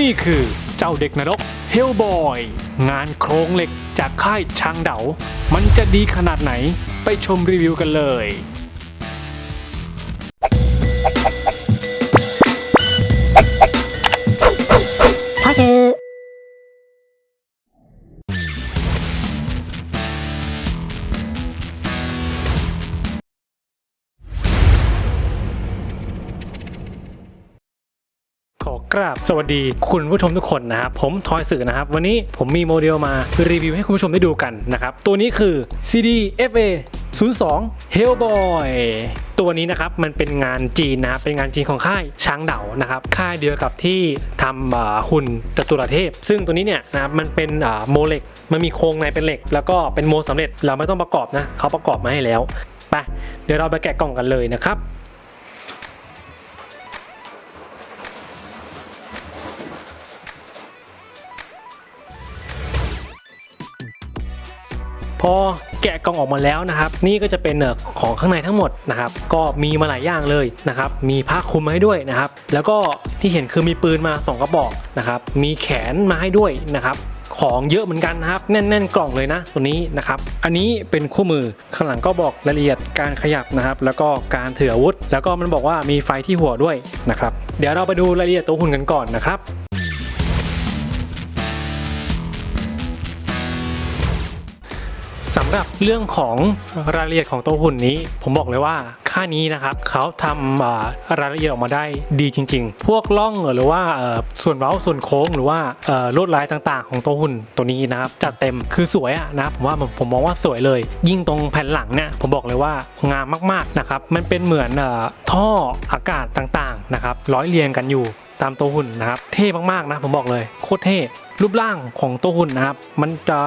นี่คือเจ้าเด็กนรกเฮลบอย งานโครงเหล็กจากค่ายช้างเดา มันจะดีขนาดไหนไปชมรีวิวกันเลย กราบสวัสดีคุณผู้ชมทุกคนนะครับผมทอยสื่อนะครับ วันนี้ผมมีโมเดลมารีวิวให้คุณผู้ชมได้ดูกันนะครับ ตัวนี้คือ CD FA 02 Hellboy ตัวนี้นะครับมันเป็นงานจีนนะครับเป็นงานจีนของค่ายช้างเดานะครับค่ายเดียวกับที่ทำหุ่นจตุรเทพ ซึ่งตัวนี้เนี่ยนะมันเป็นโมเหล็กมันมีโครงในเป็นเหล็ก แล้วก็เป็นโมสำเร็จเราไม่ต้องประกอบนะเขาประกอบมาให้แล้วไปเดี๋ยวเราไปแกะกล่องกันเลยนะครับ พอแกะกล่องออกมาแล้วนะครับ นี่ก็จะเป็นของข้างในทั้งหมดนะครับ ก็มีมาหลายอย่างเลยนะครับ มีผ้าคลุมมาให้ด้วยนะครับ แล้วก็ที่เห็นคือมีปืนมาสองกระบอกนะครับ มีแขนมาให้ด้วยนะครับของเยอะเหมือนกันนะครับ แน่น ๆ กล่องเลยนะตัวนี้นะครับ อันนี้เป็นคู่มือข้างหลังก็บอกรายละเอียดการขยับนะครับ แล้วก็การถืออาวุธ แล้วก็มันบอกว่ามีไฟที่หัวด้วยนะครับ เดี๋ยวเราไปดูรายละเอียดตัวหุ่นกันก่อนนะครับ หรับเรื่องของรายละเอียดของตัวหุ่นนี้ ผมบอกเลยว่าค่านี้นะครับเขาทำรายละเอียดออกมาได้ดีจริง ๆ พวกล่องหรือว่าเอ่อส่วนเว้าส่วนโค้งหรือว่าลวดลายต่างๆ ของตัวหุ่นตัวนี้นะครับจัดเต็มคือสวยอะนะผมว่าผมมองว่าสวยเลย ยิ่งตรงแผ่นหลังเนี่ยผมบอกเลยว่างามมากๆนะครับมันเป็นเหมือนอท่ออากาศต่างๆนะครับร้อยเรียงกันอยู่ตามตัวหุ่นนะครับ เท่มากๆนะผมบอกเลย โคตรเท่ รูปร่างของตัวหุ่นนะครับมันจะ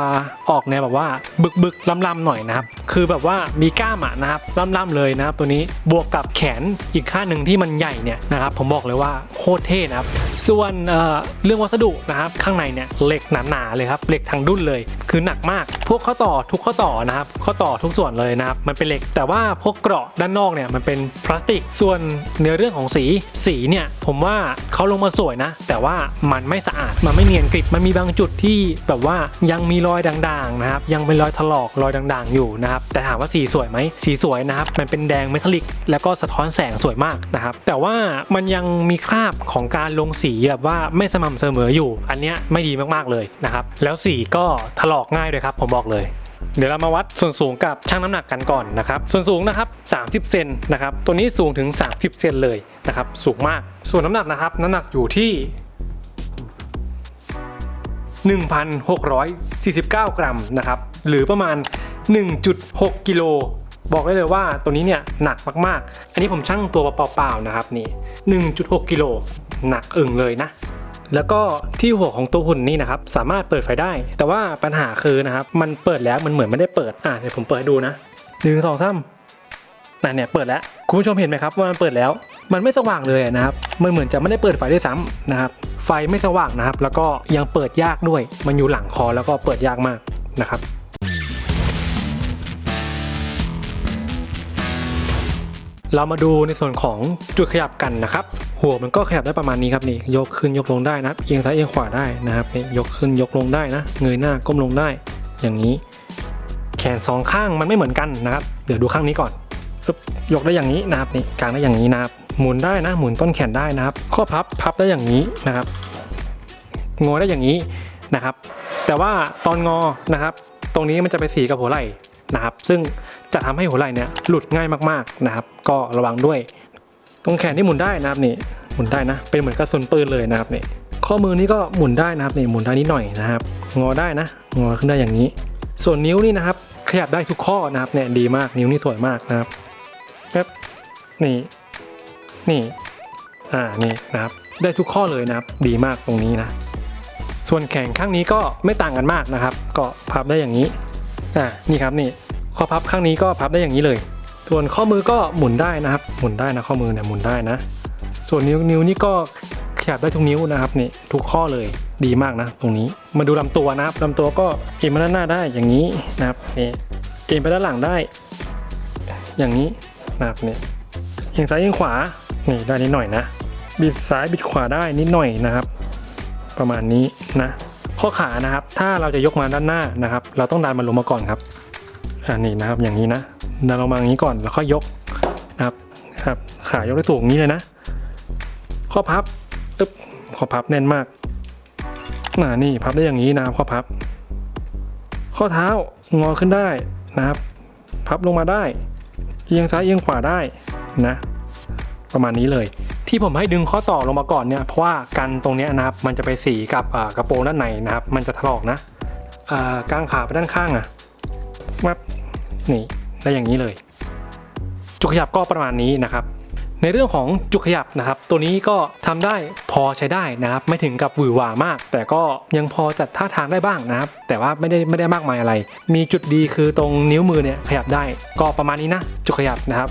ออกแนวแบบว่าบึกบึกๆล่ำหน่อยนะครับ คือแบบว่ามีกล้ามอะนะครับล่ำเลยนะครับ ตัวนี้บวกกับแขนอีกข้างหนึ่งที่มันใหญ่เนี่ยนะครับ ผมบอกเลยว่าโคตรเท่นะครับ ส่วนเเรื่องวัสดุนะครับข้างในเนี่ยเหล็กหนาๆเลยครับเหล็กทางดุ้นเลย คือหนักมาก พวกข้อต่อทุกข้อต่อนะครับ ข้อต่อทุกส่วนเลยนะครับ มันเป็นเหล็ก แต่ว่าพวกเกราะด้านนอกเนี่ยมันเป็นพลาสติก ส่วนเนื้อเรื่องของสีสีเนี่ยผมว่าเขาลงมาสวยนะ แต่ว่ามันไม่สะอาดมันไม่เนียนกริบมันมีบางจุดที่แบบว่ายังมีรอยด่างๆนะครับยังเป็นรอยถลอกรอยด่างๆ อยู่นะครับแต่ถามว่าสีสวยไหมสีสวยนะครับมันเป็นแดงเมทัลลิก แล้วก็สะท้อนแสงสวยมากนะครับแต่ว่ามันยังมีคราบของการลงสีแบบว่าไม่สม่ำเสมออยู่ อันเนี้ยไม่ดีมากๆเลยนะครับแล้วสีก็ถลอกง่ายด้วยครับ ผมบอกเลยเดี๋ยวเรามาวัดส่วนสูงกับช่างน้ำหนักกันก่อนนะครับ ส่วนสูงนะครับ 30 เซนนะครับ ตัวนี้สูงถึง 30 เซนเลยนะครับ สูงมาก ส่วนน้ำหนักนะครับ น้ำหนักอยู่ที่ 1,649 กรัมนะครับ หรือประมาณ 1.6 กิโล บอกได้เลยว่าตัวนี้เนี่ยหนักมากๆ อันนี้ผมชั่งตัวเปล่าๆนะครับนี่1.6 กิโลหนักอึ่งเลยนะแล้วก็ที่หัวของตัวหุ่นนี่นะครับสามารถเปิดไฟได้ แต่ว่าปัญหาคือนะครับมันเปิดแล้วมันเหมือนไม่ได้เปิดอะเดี๋ยวผมเปิดดูนะหนึ่งสองสามนั่นเนี่ยเปิดแล้วคุณผู้ชมเห็นไหมครับว่ามันเปิดแล้ว มันไม่สว่างเลยนะครับมันเหมือนจะไม่ได้เปิดไฟด้วยซ้ำนะครับ ไฟไม่สว่างนะครับ แล้วก็ยังเปิดยากด้วย มันอยู่หลังคอแล้วก็เปิดยากมากนะครับเรามาดูในส่วนของจุดขยับกันนะครับ หัวมันก็ขยับได้ประมาณนี้ครับนี่ยกขึ้นยกลงได้นะเอียงซ้ายเอียงขวาได้นะครับนี่ยกขึ้นยกลงได้นะ เงยหน้าก้มลงได้ อย่างนี้ แขนสองข้างมันไม่เหมือนกันนะครับ เดี๋ยวดูข้างนี้ก่อน ยกได้อย่างนี้นะครับนี่กางได้อย่างนี้นะครับ หมุนได้นะหมุนต้นแขนได้นะครับ ข้อพับพับได้อย่างนี้นะครับงอได้อย่างนี้นะครับ แต่ว่าตอนงอนะครับ ตรงนี้มันจะไปสีกับหัวไหล่นะครับ ซึ่งจะทำให้หัวไหล่เนี่ยหลุดง่ายมากๆนะครับ ก็ระวังด้วย ตรงแขนที่หมุนได้นะครับนี่หมุนได้นะ เป็นเหมือนกระสุนปืนเลยนะครับนี่ข้อมือนี่ก็หมุนได้นะครับนี่หมุนได้นิดหน่อยนะครับ งอได้นะ งอขึ้นได้อย่างนี้ ส่วนนิ้วนี่นะครับขยับได้ทุกข้อนะครับเนี่ยดีมากนิ้วนี่สวยมากนะครับ ป๊บนี่ นี่ อ่า นี่นะครับ ได้ทุกข้อเลยนะครับ ดีมากตรงนี้นะ ส่วนแขนข้างนี้ก็ไม่ต่างกันมากนะครับ ก็พับได้อย่างนี้ อ่า นี่ครับนี่ ข้อพับข้างนี้ก็พับได้อย่างนี้เลย ส่วนข้อมือก็หมุนได้นะครับ หมุนได้นะข้อมือเนี่ยหมุนได้นะ ส่วนนิ้วนิ้วนี่ก็ขยับได้ทุกนิ้วนะครับนี่ทุกข้อเลยดีมากนะ ตรงนี้ มาดูลำตัวนะครับลำตัวก็เอ็นมาด้านหน้าได้อย่างนี้นะครับนี่เอ็นไปด้านหลังได้ อย่างนี้ นะครับนี่เอียงซ้ายเอียงขวา นี่ได้นิดหน่อยนะ บิดซ้ายบิดขวาได้นิดหน่อยนะครับ ประมาณนี้นะ ข้อขานะครับ ถ้าเราจะยกมาด้านหน้านะครับ เราต้องดันมันลงมาก่อนครับอันนี้นะครับอย่างนี้นะดันลงมาอย่างนี้ก่อนแล้วค่อยยกนะครับครับ ขายกได้สูงอย่างนี้เลยนะ ข้อพับอึ๊บข้อพับแน่นมากน่านี่พับได้อย่างนี้นะครับข้อพับ ข้อเท้างอขึ้นได้นะครับ พับลงมาได้ เอียงซ้ายเอียงขวาได้นะ ประมาณนี้เลย ที่ผมให้ดึงข้อต่อลงมาก่อนเนี่ยเพราะว่ากันตรงนี้นะครับ มันจะไปสีกับกระโปรงด้านในนะครับ มันจะถลอกนะกลากางขาไปด้านข้างอะวับนี่ได้อย่างนี้เลย จุกขยับก็ประมาณนี้นะครับ ในเรื่องของจุกขยับนะครับ ตัวนี้ก็ทำได้พอใช้ได้นะครับ ไม่ถึงกับหวือหวามาก แต่ก็ยังพอจัดท่าทางได้บ้างนะครับ แต่ว่าไม่ได้ไม่ได้มากมายอะไร มีจุดดีคือตรงนิ้วมือเนี่ยขยับได้ ก็ประมาณนี้นะ จุกขยับนะครับ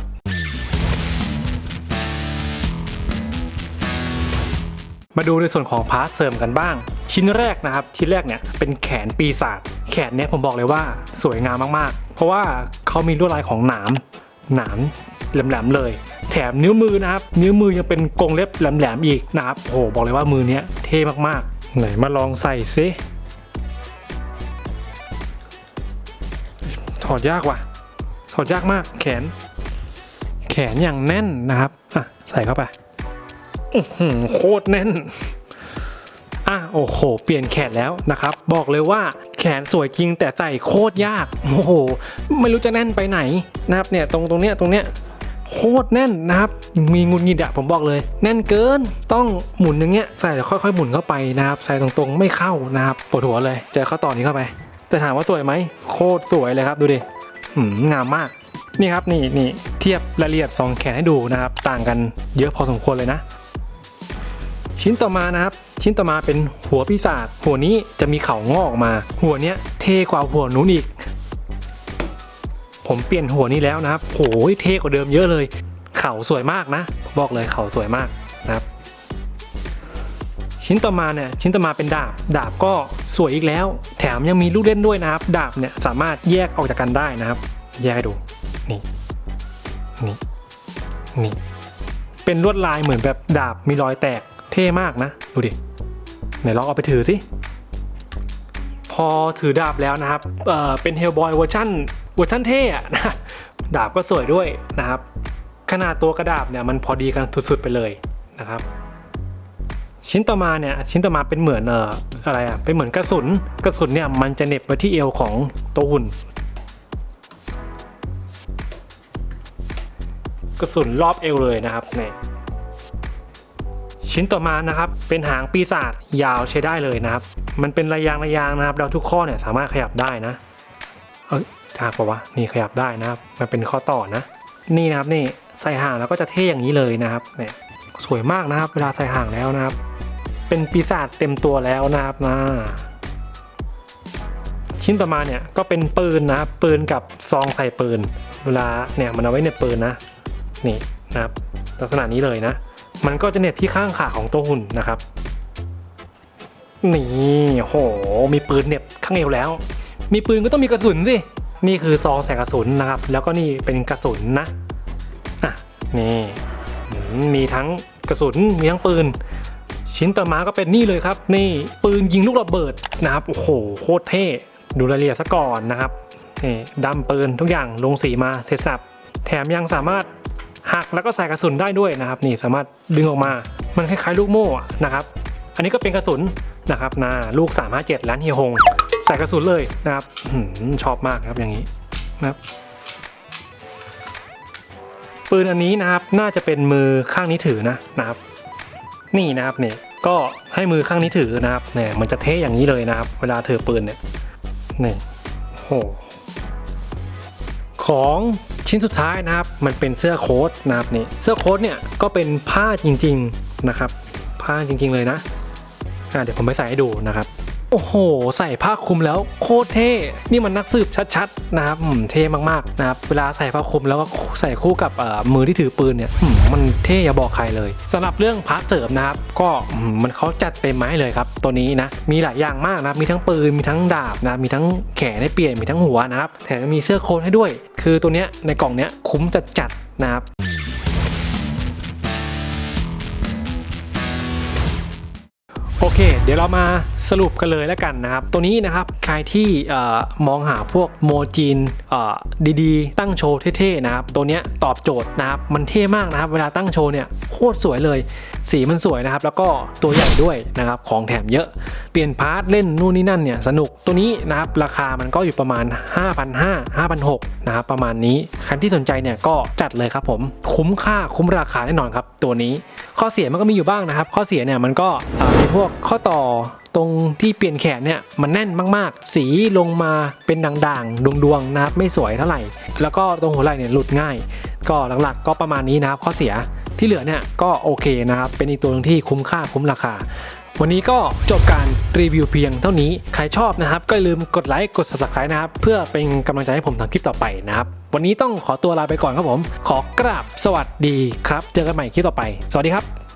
มาดูในส่วนของพาร์ทเสริมกันบ้าง ชิ้นแรกนะครับ ชิ้นแรกเนี่ยเป็นแขนปีศาจแขนเนี่ยผมบอกเลยว่าสวยงามมากๆ เพราะว่าเขามีลวดลายของหนามหนาม แหลมๆเลย แถมนิ้วมือนะครับ นิ้วมือยังเป็นกรงเล็บแหลมๆอีกนะครับโอ้โหบอกเลยว่ามือเนี้ยเท่มากๆ ไหนมาลองใส่ซิถอดยากว่ะ ถอดยากมาก แขน แขนอย่างแน่นนะครับอะใส่เข้าไปโคตรแน่นอะโอ้โห เปลี่ยนแขนแล้วนะครับ บอกเลยว่าแขนสวยจริงแต่ใส่โคตรยาก โอ้โห ไม่รู้จะแน่นไปไหนนะครับเนี่ยตรงตรงเนี้ยตรงเนี้ย โคตรแน่นนะครับ มีงุนงิดอะผมบอกเลย แน่นเกินต้องหมุนอย่างเงี้ยใส่แล้วค่อยๆหมุนเข้าไปนะครับใส่ตรงๆไม่เข้านะครับปวดหัวเลยเจอข้อต่อนี้เข้าไป แต่ถามว่าสวยไหมโคตรสวยเลยครับดูดิหืมงามมากนี่ครับนี่นี่เทียบรายละเอียดสองแขนให้ดูนะครับ ต่างกันเยอะพอสมควรเลยนะ ชิ้นต่อมานะครับ ชิ้นต่อมาเป็นหัวปีศาจหัวนี้จะมีเข่างอกออกมา หัวเนี้ยเท่กว่าหัวนู้นอีก ผมเปลี่ยนหัวนี้แล้วนะครับโหยเท่กว่าเดิมเยอะเลย เข่าสวยมากนะ บอกเลยเข่าสวยมากนะครับ ชิ้นต่อมาเนี่ยชิ้นต่อมาเป็นดาบ ดาบก็สวยอีกแล้ว แถมยังมีลูกเล่นด้วยนะครับ ดาบเนี่ยสามารถแยกออกจากกันได้นะครับ แยกให้ดูนี่นี่นี่เป็นลวดลายเหมือนแบบดาบมีรอยแตกเท่มากนะ ดูดิไหนลองเอาไปถือสิพอถือดาบแล้วนะครับเอ่อเป็นเฮลบอยเวอร์ชัน วอร์ชันเท่อะนะดาบก็สวยด้วยนะครับ ขนาดตัวกระดาบเนี่ยมันพอดีกันสุดๆไปเลยนะครับ ชิ้นต่อมาเนี่ยชิ้นต่อมาเป็นเหมือนเอ่ออะไรอะเป็นเหมือนกระสุนกระสุนเนี่ยมันจะเน็บไว้ที่เอวของตัวหุ่นกระสุนรอบเอวเลยนะครับเนี่ยชิ้นต่อมานะครับเป็นหางปีศาจยาวใช้ได้เลยนะครับ มันเป็นระยางระยางนะครับ เราทุกข้อเนี่ยสามารถขยับได้นะเอ้ย ถากปะวะนี่ขยับได้นะครับ มันเป็นข้อต่อนะ นี่นะครับนี่ใส่ห่างแล้วก็จะเท่อย่างนี้เลยนะครับเนี่ยสวยมากนะครับ เวลาใส่ห่างแล้วนะครับ เป็นปีศาจเต็มตัวแล้วนะครับนะชิ้นต่อมาเนี่ยก็เป็นปืนนะครับปืนกับซองใส่ปืน เวลาเนี่ยมันเอาไว้ในปืนนะนี่นะครับลักษณะนี้เลยนะ มันก็จะเน็บที่ข้างขาของตัวหุ่นนะครับนี่โห มีปืนเน็บข้างเอวแล้ว มีปืนก็ต้องมีกระสุนสิ นี่คือซองใส่กระสุนนะครับ แล้วก็นี่เป็นกระสุนนะอะนี่มีทั้งกระสุนมีทั้งปืน ชิ้นต่อมาก็เป็นนี่เลยครับ นี่ปืนยิงลูกระเบิดนะครับโอ้โหโคตรเท่ดูรายละเอียดซะก่อนนะครับนี่ดำปืนทุกอย่างลงสีมาเสร็จสับ แถมยังสามารถหักแล้วก็ใส่กระสุนได้ด้วยนะครับ นี่สามารถดึงออกมามันคล้ายๆลูกโม่นะครับ อันนี้ก็เป็นกระสุนนะครับนะลูก 357ล้านเฮียฮง ใส่กระสุนเลยนะครับชอบมากครับอย่างนี้นะครับปืนอันนี้นะครับน่าจะเป็นมือข้างนี้ถือนะนะครับ นี่นะครับเนี่ยก็ให้มือข้างนี้ถือนะครับเนี่ยมันจะเท่อย่างนี้เลยนะครับ เวลาถือปืนเนี่ยนี่โหของชิ้นสุดท้ายนะครับ มันเป็นเสื้อโค้ทนะครับนี่เสื้อโค้ทเนี่ยก็เป็นผ้าจริง ๆนะครับ ผ้าจริง ๆเลยนะอะเดี๋ยวผมไปใส่ให้ดูนะครับ โอ้โห ใส่ผ้าคลุมแล้วโคตรเท่ นี่มันนักสืบชัดๆนะครับเท่มากๆนะครับ เวลาใส่ผ้าคลุมแล้วก็ใส่คู่กับมือที่ถือปืนเนี่ยมันเท่อย่าบอกใครเลยสำหรับเรื่องพาร์ทเสริมนะครับ ก็มันเขาจัดเต็มมาให้เลยครับ ตัวนี้นะ มีหลายอย่างมากนะมีทั้งปืน มีทั้งดาบนะ มีทั้งแขนให้เปลี่ยน มีทั้งหัวนะครับ แถมมีเสื้อโค้ทให้ด้วย คือตัวเนี้ยในกล่องเนี้ยคุ้มจัดจัดๆนะครับโอเค เดี๋ยวเรามา สรุปกันเลยแล้วกันนะครับ ตัวนี้นะครับใครที่มองหาพวกโมจีนดีๆ ตั้งโชว์เท่ๆนะครับ ตัวนี้ตอบโจทย์นะครับ มันเท่มากนะครับ เวลาตั้งโชว์เนี่ยโคตรสวยเลย สีมันสวยนะครับ แล้วก็ตัวใหญ่ด้วยนะครับ ของแถมเยอะ เปลี่ยนพาร์ทเล่นนู่นนี่นั่นเนี่ยสนุก ตัวนี้นะครับ ราคามันก็อยู่ประมาณ 5,500 5,600นะครับ ประมาณนี้ ใครที่สนใจเนี่ยก็จัดเลยครับผม คุ้มค่าคุ้มราคาแน่นอนครับ ตัวนี้ ข้อเสียมันก็มีอยู่บ้างนะครับ ข้อเสียเนี่ยมันก็เอ่อมีพวกข้อต่อตรงที่เปลี่ยนแขนเนี่ยมันแน่นมากๆ สีลงมาเป็นด่างๆ ดวงๆนะครับไม่สวยเท่าไหร่ แล้วก็ตรงหัวไหล่เนี่ยหลุดง่าย ก็หลักๆ ก็ประมาณนี้นะครับข้อเสียที่เหลือเนี่ยก็โอเคนะครับเป็นอีกตัวหนึงที่คุ้มค่าคุ้มราคา วันนี้ก็จบการรีวิวเพียงเท่านี้ ใครชอบนะครับ ก็ลืมกดไลค์กด subscribe นะครับ เพื่อเป็นกำลังใจให้ผมทำคลิปต่อไปนะครับ วันนี้ต้องขอตัวลาไปก่อนครับผม ขอกราบสวัสดีครับ เจอกันใหม่คลิปต่อไป สวัสดีครับ